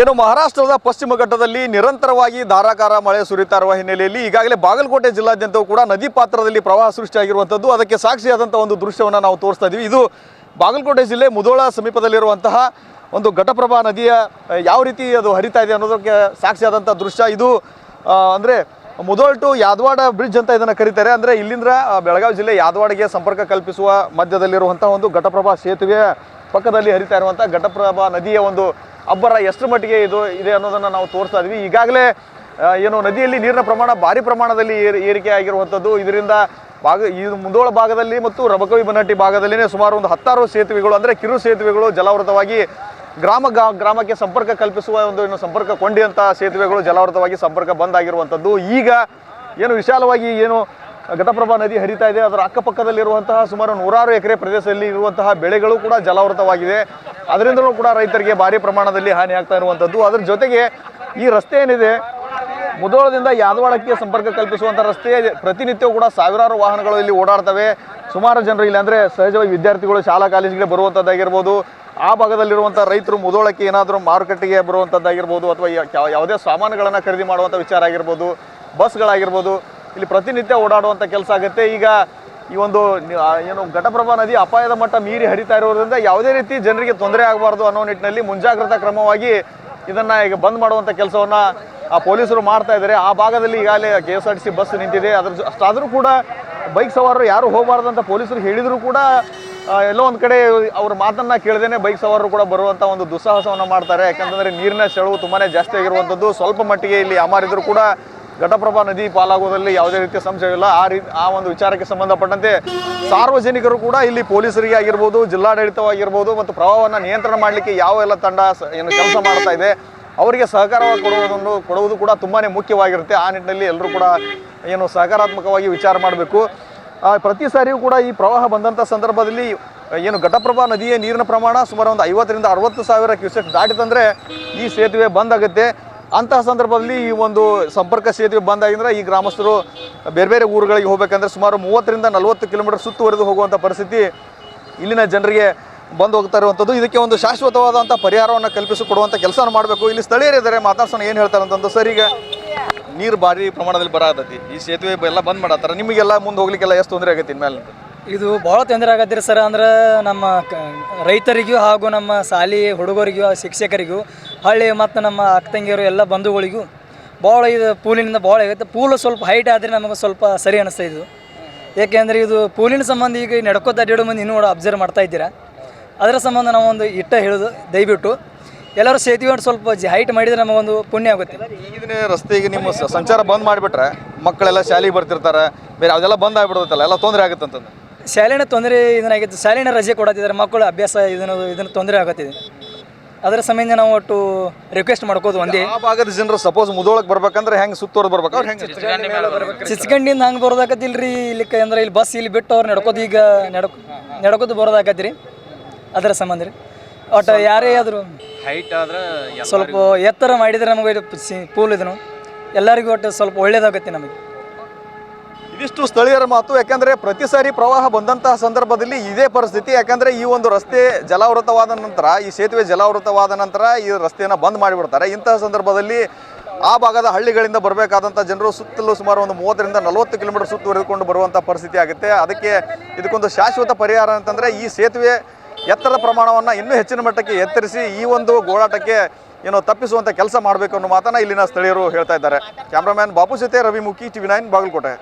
ಏನು ಮಹಾರಾಷ್ಟ್ರದ ಪಶ್ಚಿಮ ಘಟ್ಟದಲ್ಲಿ ನಿರಂತರವಾಗಿ ಧಾರಾಕಾರ ಮಳೆ ಸುರಿತಾ ಇರುವ ಹಿನ್ನೆಲೆಯಲ್ಲಿ ಈಗಾಗಲೇ ಬಾಗಲಕೋಟೆ ಜಿಲ್ಲಾದ್ಯಂತವೂ ಕೂಡ ನದಿ ಪಾತ್ರದಲ್ಲಿ ಪ್ರವಾಹ ಸೃಷ್ಟಿಯಾಗಿರುವಂಥದ್ದು. ಅದಕ್ಕೆ ಸಾಕ್ಷಿಯಾದಂಥ ಒಂದು ದೃಶ್ಯವನ್ನು ನಾವು ತೋರಿಸ್ತಾ ಇದ್ದೀವಿ ಇದು ಬಾಗಲಕೋಟೆ ಜಿಲ್ಲೆ ಮುದೋಳ ಸಮೀಪದಲ್ಲಿರುವಂತಹ ಒಂದು ಘಟಪ್ರಭಾ ನದಿಯ ಯಾವ ರೀತಿ ಅದು ಹರಿತಾ ಇದೆ ಅನ್ನೋದಕ್ಕೆ ಸಾಕ್ಷಿಯಾದಂಥ ದೃಶ್ಯ. ಇದು ಅಂದರೆ ಮುಧೋಳ್ ಟು ಯಾದವಾಡ ಬ್ರಿಡ್ಜ್ ಅಂತ ಇದನ್ನು ಕರೀತಾರೆ. ಅಂದರೆ ಇಲ್ಲಿಂದ ಬೆಳಗಾವಿ ಜಿಲ್ಲೆ ಯಾದವಾಡಿಗೆ ಸಂಪರ್ಕ ಕಲ್ಪಿಸುವ ಮಧ್ಯದಲ್ಲಿರುವಂಥ ಒಂದು ಘಟಪ್ರಭಾ ಸೇತುವೆಯ ಪಕ್ಕದಲ್ಲಿ ಹರಿತಾ ಇರುವಂಥ ಘಟಪ್ರಭಾ ನದಿಯ ಒಂದು ಅಬ್ಬರ ಎಷ್ಟು ಮಟ್ಟಿಗೆ ಇದು ಇದೆ ಅನ್ನೋದನ್ನು ನಾವು ತೋರಿಸ್ತಾ ಇದ್ವಿ. ಈಗಾಗಲೇ ಏನು ನದಿಯಲ್ಲಿ ನೀರಿನ ಪ್ರಮಾಣ ಭಾರಿ ಪ್ರಮಾಣದಲ್ಲಿ ಏರಿ, ಏರಿಕೆ ಆಗಿರುವಂಥದ್ದು. ಇದರಿಂದ ಭಾಗ ಈ ಮುಂದೋಳ ಭಾಗದಲ್ಲಿ ಮತ್ತು ರಬಕವಿ ಬನ್ನಟ್ಟಿ ಭಾಗದಲ್ಲಿನೇ ಸುಮಾರು ಒಂದು ಹತ್ತಾರು ಸೇತುವೆಗಳು, ಅಂದರೆ ಕಿರು ಸೇತುವೆಗಳು ಜಲಾವೃತವಾಗಿ ಗ್ರಾಮ ಗ್ರಾಮಕ್ಕೆ ಸಂಪರ್ಕ ಕಲ್ಪಿಸುವ ಒಂದು ಏನು ಸಂಪರ್ಕ ಕೊಂಡಿಯಂಥ ಸೇತುವೆಗಳು ಜಲಾವೃತವಾಗಿ ಸಂಪರ್ಕ ಬಂದ್ ಆಗಿರುವಂಥದ್ದು ಈಗ ಏನು ವಿಶಾಲವಾಗಿ ಏನು ಘಟಪ್ರಭಾ ನದಿ ಹರಿತಾ ಇದೆ. ಅದರ ಅಕ್ಕಪಕ್ಕದಲ್ಲಿರುವಂತಹ ಸುಮಾರು ನೂರಾರು ಎಕರೆ ಪ್ರದೇಶದಲ್ಲಿ ಇರುವಂತಹ ಬೆಳೆಗಳು ಕೂಡ ಜಲಾವೃತವಾಗಿದೆ. ಅದರಿಂದಲೂ ಕೂಡ ರೈತರಿಗೆ ಭಾರಿ ಪ್ರಮಾಣದಲ್ಲಿ ಹಾನಿ ಆಗ್ತಾ ಇರುವಂಥದ್ದು. ಅದರ ಜೊತೆಗೆ ಈ ರಸ್ತೆ ಏನಿದೆ, ಮುದೋಳದಿಂದ ಯಾದವಾಡಕ್ಕೆ ಸಂಪರ್ಕ ಕಲ್ಪಿಸುವಂಥ ರಸ್ತೆ, ಪ್ರತಿನಿತ್ಯವೂ ಕೂಡ ಸಾವಿರಾರು ವಾಹನಗಳು ಇಲ್ಲಿ ಓಡಾಡ್ತವೆ. ಸುಮಾರು ಜನರು ಇಲ್ಲಿ ಅಂದರೆ ಸಹಜವಾಗಿ ವಿದ್ಯಾರ್ಥಿಗಳು, ಶಾಲಾ ಕಾಲೇಜಿಗೆ ಬರುವಂಥದ್ದಾಗಿರ್ಬೋದು. ಆ ಭಾಗದಲ್ಲಿರುವಂಥ ರೈತರು ಮುದೋಳಕ್ಕೆ ಏನಾದರೂ ಮಾರುಕಟ್ಟೆಗೆ ಬರುವಂಥದ್ದಾಗಿರ್ಬೋದು ಅಥವಾ ಯಾವುದೇ ಸಾಮಾನುಗಳನ್ನು ಖರೀದಿ ಮಾಡುವಂಥ ವಿಚಾರ ಆಗಿರ್ಬೋದು, ಬಸ್ಗಳಾಗಿರ್ಬೋದು, ಇಲ್ಲಿ ಪ್ರತಿನಿತ್ಯ ಓಡಾಡುವಂಥ ಕೆಲಸ ಆಗುತ್ತೆ. ಈಗ ಈ ಒಂದು ಏನು ಘಟಪ್ರಭಾ ನದಿ ಅಪಾಯದ ಮಟ್ಟ ಮೀರಿ ಹರಿತಾ ಇರೋದ್ರಿಂದ ಯಾವುದೇ ರೀತಿ ಜನರಿಗೆ ತೊಂದರೆ ಆಗಬಾರ್ದು ಅನ್ನೋ ನಿಟ್ಟಿನಲ್ಲಿ ಮುಂಜಾಗ್ರತಾ ಕ್ರಮವಾಗಿ ಇದನ್ನ ಈಗ ಬಂದ್ ಮಾಡುವಂಥ ಕೆಲಸವನ್ನ, ಆ, ಪೊಲೀಸರು ಮಾಡ್ತಾ ಇದ್ದಾರೆ. ಆ ಭಾಗದಲ್ಲಿ ಈಗಾಗಲೇ K S R T C bus ನಿಂತಿದೆ. ಅದ್ರ ಅಷ್ಟಾದರೂ ಕೂಡ ಬೈಕ್ ಸವಾರರು ಯಾರು ಹೋಗಬಾರ್ದು ಅಂತ ಪೊಲೀಸರು ಹೇಳಿದರೂ ಕೂಡ ಎಲ್ಲೋ ಒಂದು ಕಡೆ ಅವ್ರ ಮಾತನ್ನ ಕೇಳದೇನೆ ಬೈಕ್ ಸವಾರರು ಕೂಡ ಬರುವಂಥ ಒಂದು ದುಸ್ಸಾಹಸವನ್ನು ಮಾಡ್ತಾರೆ. ಯಾಕಂತಂದ್ರೆ ನೀರಿನ ಸೆಳವು ತುಂಬಾನೇ ಜಾಸ್ತಿ ಆಗಿರುವಂಥದ್ದು. ಸ್ವಲ್ಪ ಮಟ್ಟಿಗೆ ಇಲ್ಲಿ ಅಮಾರಿದ್ರು ಕೂಡ ಘಟಪ್ರಭಾ ನದಿ ಪಾಲಾಗುವುದರಲ್ಲಿ ಯಾವುದೇ ರೀತಿಯ ಸಂಶಯವಿಲ್ಲ. ಆ ರೀತಿ, ಆ ಒಂದು ವಿಚಾರಕ್ಕೆ ಸಂಬಂಧಪಟ್ಟಂತೆ ಸಾರ್ವಜನಿಕರು ಕೂಡ ಇಲ್ಲಿ ಪೊಲೀಸರಿಗೆ ಆಗಿರ್ಬೋದು, ಜಿಲ್ಲಾಡಳಿತವಾಗಿರ್ಬೋದು ಮತ್ತು ಪ್ರವಾಹವನ್ನು ನಿಯಂತ್ರಣ ಮಾಡಲಿಕ್ಕೆ ಯಾವ ಎಲ್ಲ ತಂಡ ಏನು ಕೆಲಸ ಮಾಡ್ತಾ ಇದೆ, ಅವರಿಗೆ ಸಹಕಾರವಾಗಿ ಕೊಡುವುದನ್ನು ಕೊಡುವುದು ಕೂಡ ತುಂಬಾ ಮುಖ್ಯವಾಗಿರುತ್ತೆ. ಆ ನಿಟ್ಟಿನಲ್ಲಿ ಎಲ್ಲರೂ ಕೂಡ ಏನು ಸಹಕಾರಾತ್ಮಕವಾಗಿ ವಿಚಾರ ಮಾಡಬೇಕು. ಪ್ರತಿ ಸಾರಿಯೂ ಕೂಡ ಈ ಪ್ರವಾಹ ಬಂದಂಥ ಸಂದರ್ಭದಲ್ಲಿ, ಏನು ಘಟಪ್ರಭಾ ನದಿಯ ನೀರಿನ ಪ್ರಮಾಣ ಸುಮಾರು ಒಂದು ಐವತ್ತರಿಂದ ಅರವತ್ತು ಸಾವಿರ ಕ್ಯೂಸೆಕ್ ದಾಟಿತಂದರೆ ಈ ಸೇತುವೆ ಬಂದ್ ಆಗುತ್ತೆ. ಅಂತಹ ಸಂದರ್ಭದಲ್ಲಿ ಈ ಒಂದು ಸಂಪರ್ಕ ಸೇತುವೆ ಬಂದಾಗಿಂದ್ರೆ ಈ ಗ್ರಾಮಸ್ಥರು ಬೇರೆ ಬೇರೆ ಊರುಗಳಿಗೆ ಹೋಗ್ಬೇಕಂದ್ರೆ ಸುಮಾರು ಮೂವತ್ತರಿಂದ ನಲವತ್ತು ಕಿಲೋಮೀಟರ್ ಸುತ್ತುವರೆದು ಹೋಗುವಂಥ ಪರಿಸ್ಥಿತಿ ಇಲ್ಲಿನ ಜನರಿಗೆ ಬಂದು ಹೋಗ್ತಾ ಇರುವಂಥದ್ದು. ಇದಕ್ಕೆ ಒಂದು ಶಾಶ್ವತವಾದಂಥ ಪರಿಹಾರವನ್ನು ಕಲ್ಪಿಸಿಕೊಡುವಂಥ ಕೆಲಸ ಮಾಡಬೇಕು. ಇಲ್ಲಿ ಸ್ಥಳೀಯರಿದ್ದಾರೆ ಮಾತಾಡ್ಸೋಣ ಏನು ಹೇಳ್ತಾರೆ ಅಂತಂದು. ಸರ್, ಈಗ ನೀರು ಭಾರಿ ಪ್ರಮಾಣದಲ್ಲಿ ಬರತೈತಿ ಈ ಸೇತುವೆ ಎಲ್ಲ ಬಂದ್ ಮಾಡತ್ತಾರ. ನಿಮಗೆಲ್ಲ ಮುಂದೆ ಹೋಗ್ಲಿಕ್ಕೆಲ್ಲ ಎಷ್ಟು ತೊಂದರೆ ಆಗೈತಿ ಇನ್ಮೇಲೆ ಇದು ಭಾಳ ತೊಂದರೆ ಆಗತ್ತೀರಿ ಸರ್. ಅಂದ್ರೆ ನಮ್ಮ ರೈತರಿಗೂ ಹಾಗೂ ನಮ್ಮ ಶಾಲಿ ಹುಡುಗರಿಗೂ, ಶಿಕ್ಷಕರಿಗೂ ಹಳ್ಳಿ ಮತ್ತು ನಮ್ಮ ಅಕ್ಕ ತಂಗಿಯರು ಎಲ್ಲ ಬಂಧುಗಳಿಗೂ ಭಾಳ ಇದು ಪೂಲಿನಿಂದ ಭಾಳ ಆಗುತ್ತೆ. ಪೂಲು ಸ್ವಲ್ಪ ಹೈಟ್ ಆದರೆ ನಮಗೆ ಸ್ವಲ್ಪ ಸರಿ ಅನಿಸ್ತಾ ಇದು ಏಕೆಂದರೆ ಇದು ಪೂಲಿನ ಸಂಬಂಧ ಈಗ ನಡ್ಕೋತ ಅಡ್ಡಾಡೋ ಮಂದಿ ಇನ್ನೂ ಅಬ್ಸರ್ವ್ ಮಾಡ್ತಾ ಇದ್ದೀರಾ? ಅದರ ಸಂಬಂಧ ನಾವೊಂದು ಒಂದು ಇಟ್ಟ ಹೇಳೋದು ದಯವಿಟ್ಟು. ಎಲ್ಲರೂ ಸೇತುವೆ ಸ್ವಲ್ಪ ಜಿ ಹೈಟ್ ಮಾಡಿದರೆ ನಮಗೊಂದು ಪುಣ್ಯ ಆಗುತ್ತೆ. ಈಗಿನ ರಸ್ತೆಗೆ ನಿಮ್ಮ ಸಂಚಾರ ಬಂದ್ ಮಾಡಿಬಿಟ್ರೆ ಮಕ್ಕಳೆಲ್ಲ ಶಾಲೆಗೆ ಬರ್ತಿರ್ತಾರೆ ಬೇರೆ ಅದೆಲ್ಲ ಬಂದ್ ಆಗಿಬಿಡುತ್ತಲ್ಲ ಎಲ್ಲ ತೊಂದರೆ ಆಗುತ್ತೆ ಅಂತಂದು ಶಾಲೆನ ತೊಂದರೆ ಇದನ್ನಾಗಿತ್ತು ಶಾಲೆನ ರಜೆ ಕೊಡತ್ತಿದ್ದಾರೆ ಮಕ್ಕಳು ಅಭ್ಯಾಸ ಇದನ್ನು ಇದನ್ನು ತೊಂದರೆ ಆಗತ್ತಿದೆ. ಅದರ ಸಂಬಂಧ ನಾವು ಒಟ್ಟು ರಿಕ್ವೆಸ್ಟ್ ಮಾಡ್ಕೋದು ಒಂದೇ. ಆ ಭಾಗದ ಜನರು ಸಪೋಸ್ ಮುದೋಳಕ್ಕೆ ಬರ್ಬೇಕಂದ್ರೆ ಹೆಂಗೆ ಸುತ್ತೋರ್ ಬರ್ಬೇಕು? ಅವ್ರು ಹೆಂಗೆ ಚಿಚ್ಕಂಡಿಂದ ಹಂಗೆ ಬರೋದಾಕತಿಲ್ರಿ ಇಲ್ಲಿಕ್ಕೆ ಅಂದ್ರೆ ಇಲ್ಲಿ ಬಸ್ ಇಲ್ಲಿ ಬಿಟ್ಟು ಅವ್ರು ನಡ್ಕೋದು ಈಗ ನಡ್ಕೊ ನಡ್ಕೋದು ಬರೋದಾಕತ್ರಿ ಅದರ ಸಂಬಂಧ ರೀ. ಒಟ್ಟು ಯಾರೇ ಆದರೂ ಹೈಟ್ ಆದ್ರೆ ಸ್ವಲ್ಪ ಎತ್ತರ ಮಾಡಿದ್ರೆ ನಮಗೆ ಇದು ಸಿ- ಪೂಲ್ ಇದನ್ನು. ಎಲ್ಲರಿಗೂ ಒಟ್ಟು ಸ್ವಲ್ಪ ಒಳ್ಳೇದಾಗತ್ತೆ ನಮಗೆ. ಇದಿಷ್ಟು ಸ್ಥಳೀಯರ ಮಾತು. ಯಾಕಂದ್ರೆ ಪ್ರತಿ ಸಾರಿ ಪ್ರವಾಹ ಬಂದಂತಹ ಸಂದರ್ಭದಲ್ಲಿ ಇದೇ ಪರಿಸ್ಥಿತಿ. ಯಾಕಂದ್ರೆ ಈ ಒಂದು ರಸ್ತೆ ಜಲಾವೃತವಾದ ನಂತರ, ಈ ಸೇತುವೆ ಜಲಾವೃತವಾದ ನಂತರ ಈ ರಸ್ತೆಯನ್ನು ಬಂದ್ ಮಾಡಿಬಿಡ್ತಾರೆ. ಇಂತಹ ಸಂದರ್ಭದಲ್ಲಿ ಆ ಭಾಗದ ಹಳ್ಳಿಗಳಿಂದ ಬರಬೇಕಾದಂಥ ಜನರು ಸುತ್ತಲೂ ಸುಮಾರು ಒಂದು ಮೂವತ್ತರಿಂದ ನಲವತ್ತು ಕಿಲೋಮೀಟರ್ ಸುತ್ತುವರೆದುಕೊಂಡು ಬರುವಂಥ ಪರಿಸ್ಥಿತಿ ಆಗುತ್ತೆ. ಅದಕ್ಕೆ ಇದಕ್ಕೊಂದು ಶಾಶ್ವತ ಪರಿಹಾರ ಅಂತಂದರೆ ಈ ಸೇತುವೆ ಎತ್ತರದ ಪ್ರಮಾಣವನ್ನು ಇನ್ನೂ ಹೆಚ್ಚಿನ ಮಟ್ಟಕ್ಕೆ ಎತ್ತರಿಸಿ ಈ ಒಂದು ಗೋಳಾಟಕ್ಕೆ ಏನೋ ತಪ್ಪಿಸುವಂಥ ಕೆಲಸ ಮಾಡಬೇಕು ಅನ್ನೋ ಮಾತನ್ನು ಇಲ್ಲಿನ ಸ್ಥಳೀಯರು ಹೇಳ್ತಾ ಇದ್ದಾರೆ. ಕ್ಯಾಮ್ರಾಮ್ಯಾನ್ ಬಾಪು ಜೊತೆ ರವಿ ಮುಖಿ, ಟಿವಿ ನೈನ್, ಬಾಗಲಕೋಟೆ.